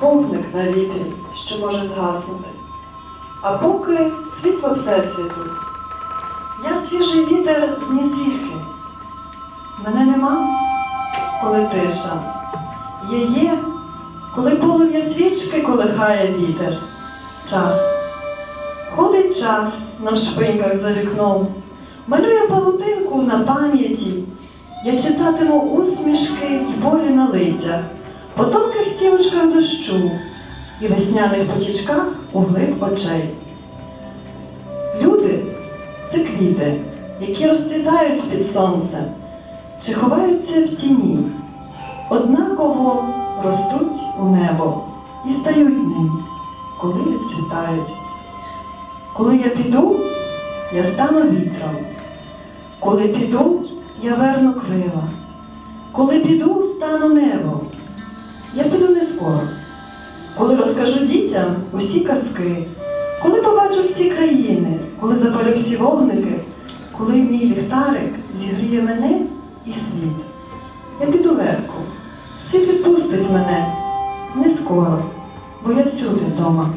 вогник на вітрі, що може згаснути. А поки світло Всесвіту. Я свіжий вітер з нізвідки. Мене нема, коли тиша. Є є, коли полум'я свічки колихає вітер. Час. Ходить час на вшпиньках за вікном, малює павутинку на пам'яті. Я читатиму усмішки й болі на лицях, по тонких цівочках дощу і весняних потічках у глиб очей. Люди це квіти, які розцвітають під сонцем чи ховаються в тіні, однаково ростуть у небо і стають ним, коли відцвітають. Коли я піду, я стану вітром. Коли піду, я верну крила. Коли піду, стану небом. Я піду не скоро. Коли розкажу дітям усі казки, коли побачу всі країни, коли запалю всі вогники, коли мій ліхтарик зігріє мене і світ. Я піду легко. Світ відпустить мене не скоро, бо я всюди вдома.